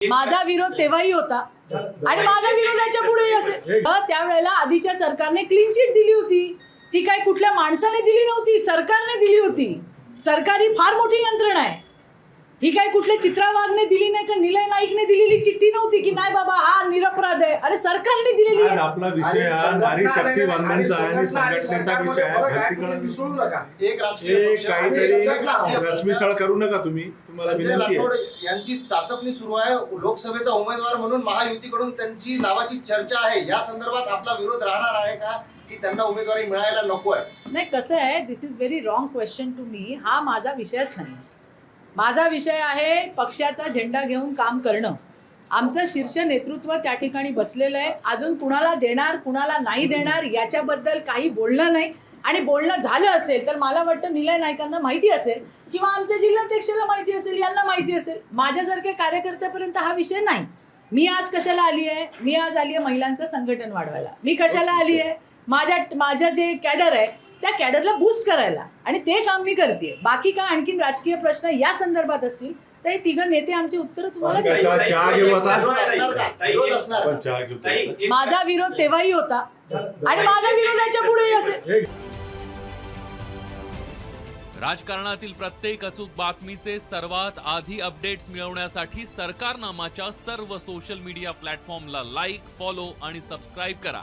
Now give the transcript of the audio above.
माझा विरोध तेव्हाही होता. आणि माझा विरोधाच्या पुढेही असेल. त्यावेळेला आधीच्या सरकारने क्लीन चिट दिली होती. ती काय कुठल्या माणसाने दिली नव्हती सरकारने दिली होती. सरकारी फार मोठी यंत्रणा आहे. ही काय कुठल्या चित्रा वाघने दिली नाही का? निलय नाईकने दिलेली चिठ्ठी नव्हती की नाही बाबा हा निरपराध आहे. अरे सरकारने दिलेली आज आपला विषय हा नारी शक्ती बांधण्याचा आहे आणि संघटनेचा विषय आहे विसरू नका. एक हे काहीतरी रश्मिशाळ करू नका तुम्ही. तुम्हाला संजय विनंती राठोड आहे यांची चाचपणी सुरू आहे. लोकसभेचा उमेदवार म्हणून महायुतीकडून त्यांची नावाची चर्चा आहे. या संदर्भात आपला विरोध राहणार आहे का? की त्यांना उमेदवारी मिळायला नको आहे? नाही कसं आहे this is very wrong question to me हा माझा विषयच नाही. माझा विषय आहे पक्षाचा झेंडा घेऊन काम करणं. आमचं शीर्ष नेतृत्व त्या ठिकाणी बसलेलं आहे. अजून कुणाला देणार कुणाला नाही देणार याच्याबद्दल काही बोलणं नाही. आणि बोलणं झालं असेल तर मला वाटतं निलय नायकांना माहिती असेल किंवा आमच्या जिल्हाध्यक्षाला माहिती असेल यांना माहिती असेल. माझ्यासारख्या कार्यकर्त्यापर्यंत हा विषय नाही. मी आज कशाला आली आहे? मी आज आली आहे महिलांचं संघटन वाढवायला. मी कशाला आली आहे? माझ्या माझ्या जे कॅडर आहे त्या कॅडरला बूस्ट करायला. आणि ते काम मी करते बाकी काय आणखीन राजकीय प्रश्न या संदर्भात असतील तर हे तिघं नेते आमची उत्तर तुम्हाला देतील. माझा विरोध तेव्हाही होता. आणि माझा विरोधाच्या पुढेही असेल. राजकारणातील प्रत्येक अचूक बातमीचे सर्वात आधी अपडेट्स मिळवण्यासाठी सरकारनामाच्या सर्व सोशल मीडिया प्लॅटफॉर्मला लाईक फॉलो आणि सबस्क्राईब करा.